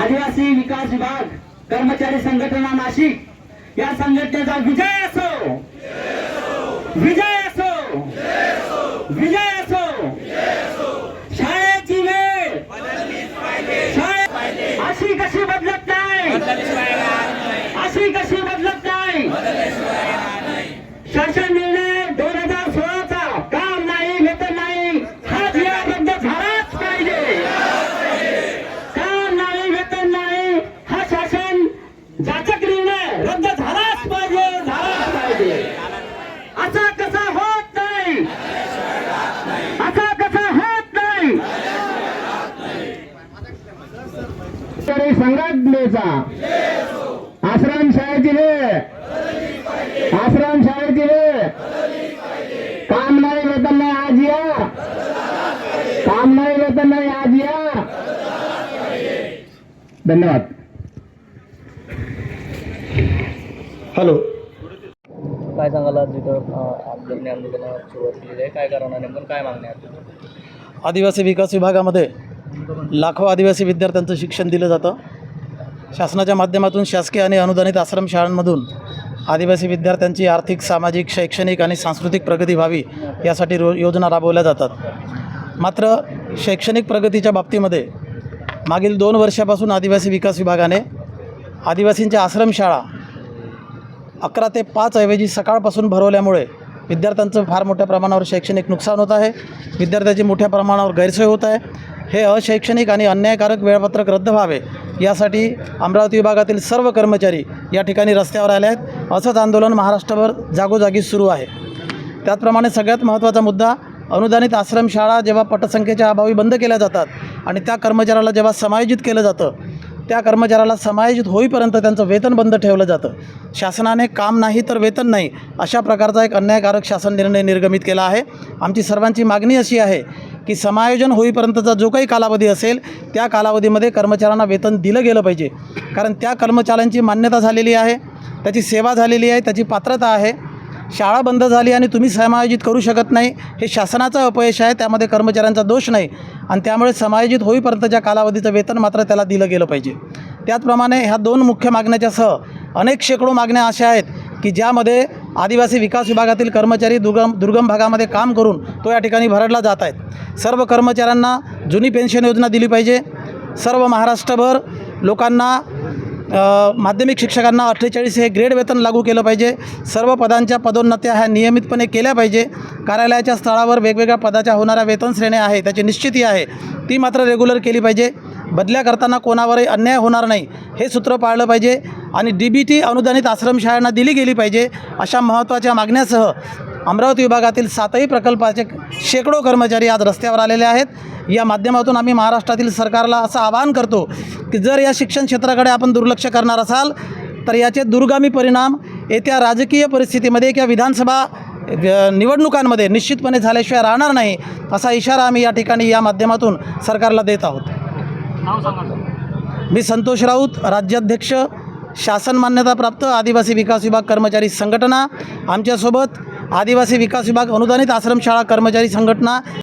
आदिवासी विकास विभाग कर्मचारी संघटना नाशिक या संघटनेचा विजय असो. विजय असो. विजय असो. शाळेची वेळ. शाळे अशी कशी बदलत नाही. अशी कशी बदलत नाही. शासन निर्णय दोन हजार सोळाचा काम नाही वेतन नाही हा जी आर रद्द झालाच पाहिजे काम नाही वेतन नाही हा शासन जाचक निर्णय रद्द झालाच पाहिजे झालाच पाहिजे असा कसा होत नाही असा कसा होत नाही तरी संघटनेचा आश्रम शाळेची वेळ आश्रम शाळेची वेळ काम नाही वेतन नाही आज या. काम नाही वेतन नाही आज या. धन्यवाद. हॅलो. काय सांगाल आज इथं आंदोलनाला सुरुवात केलेली आहे. काय कारण आहे नेमकं काय मागणी आहे आदिवासी विकास विभागामध्ये लाखो आदिवासी विद्यार्थ्यांचं शिक्षण दिलं जातं. शासनाच्या माध्यमातून शासकीय आणि अनुदानित आश्रम शाळांमधून आदिवासी विद्यार्थ्यांची आर्थिक सामाजिक शैक्षणिक आणि सांस्कृतिक प्रगती व्हावी यासाठी रो योजना राबवल्या जातात. मात्र शैक्षणिक प्रगतीच्या बाबतीमध्ये मागील दोन वर्षापासून आदिवासी विकास विभागाने आदिवासींच्या आश्रमशाळा अकरा ते पाच ऐवजी सकाळपासून भरवल्यामुळे विद्यार्थ्यांचं फार मोठ्या प्रमाणावर शैक्षणिक नुकसान होत आहे. विद्यार्थ्याची मोठ्या प्रमाणावर गैरसोय होत आहे. हे अशैक्षणिक आणि अन्यायकारक वेळापत्रक रद्द व्हावे. यासाठी अमरावती विभागातील सर्व कर्मचारी या ठिकाणी रस्त्यावर आले आहेत. असंच आंदोलन महाराष्ट्रभर जागोजागी सुरू आहे. त्याचप्रमाणे सगळ्यात महत्त्वाचा मुद्दा अनुदानित आश्रमशाळा जेव्हा पटसंख्येच्या अभावी बंद केल्या जातात आणि त्या कर्मचाऱ्याला जेव्हा समायोजित केलं जातं त्या कर्मचाऱ्याला समायोजित होईपर्यंत त्यांचं वेतन बंद ठेवलं जातं. शासनाने काम नाही तर वेतन नाही अशा प्रकारचा एक अन्यायकारक शासन निर्णय निर्गमित केला आहे. आमची सर्वांची मागणी अशी आहे की समायोजन होईपर्यंतचा जो काही कालावधी असेल त्या कालावधीमध्ये कर्मचाऱ्यांना वेतन दिलं गेलं पाहिजे. कारण त्या कर्मचाऱ्यांची मान्यता झालेली आहे त्याची सेवा झालेली आहे त्याची पात्रता आहे. शाळा बंद झाली आणि तुम्ही समायोजित करू शकत नाही हे शासनाचं अपयश आहे त्यामध्ये कर्मचाऱ्यांचा दोष नाही. आणि त्यामुळे समायोजित होईपर्यंतच्या कालावधीचं वेतन मात्र त्याला दिलं गेलं पाहिजे. त्याचप्रमाणे ह्या दोन मुख्य मागण्याच्यासह अनेक शेकडो मागण्या अशा आहेत की ज्यामध्ये आदिवासी विकास विभागातील कर्मचारी दुर्गम दुर्गम भागामध्ये काम करून तो या ठिकाणी भरडला जात आहेत. सर्व कर्मचाऱ्यांना जुनी पेन्शन योजना दिली पाहिजे. सर्व महाराष्ट्रभर लोकांना माध्यमिक शिक्षकांना अठ्ठेचाळीस हे ग्रेड वेतन लागू केलं पाहिजे. सर्व पदांच्या पदोन्नत्या ह्या नियमितपणे केल्या पाहिजे. कार्यालयाच्या स्थळावर वेगवेगळ्या पदाच्या होणाऱ्या वेतन श्रेण्या आहे त्याची निश्चिती आहे. ती मात्र रेग्युलर केली पाहिजे. बदल्या करताना कोणावरही अन्याय होणार नाही. हे सूत्र पाळलं पाहिजे आणि डी बी टी अनुदानित आश्रमशाळांना दिली गेली पाहिजे अशा महत्त्वाच्या मागण्यासह अमरावती विभागातील सातही प्रकल्पाचे शेकडो कर्मचारी आज रस्त्यावर आलेले आहेत. या माध्यमातून आम्ही महाराष्ट्रातील सरकारला असं आवाहन करतो की जर या शिक्षण क्षेत्राकडे आपण दुर्लक्ष करणार असाल तर याचे दूरगामी परिणाम येत्या राजकीय परिस्थितीमध्ये किंवा विधानसभा निवडणुकांमध्ये निश्चितपणे झाल्याशिवाय राहणार नाही असा इशारा आम्ही या ठिकाणी या माध्यमातून सरकारला देत आहोत. मी संतोष राऊत राज्याध्यक्ष शासन मान्यताप्राप्त आदिवासी विकास विभाग कर्मचारी संघटना आमच्यासोबत आदिवासी विकास विभाग अनुदानित आश्रमशाळा कर्मचारी संघटना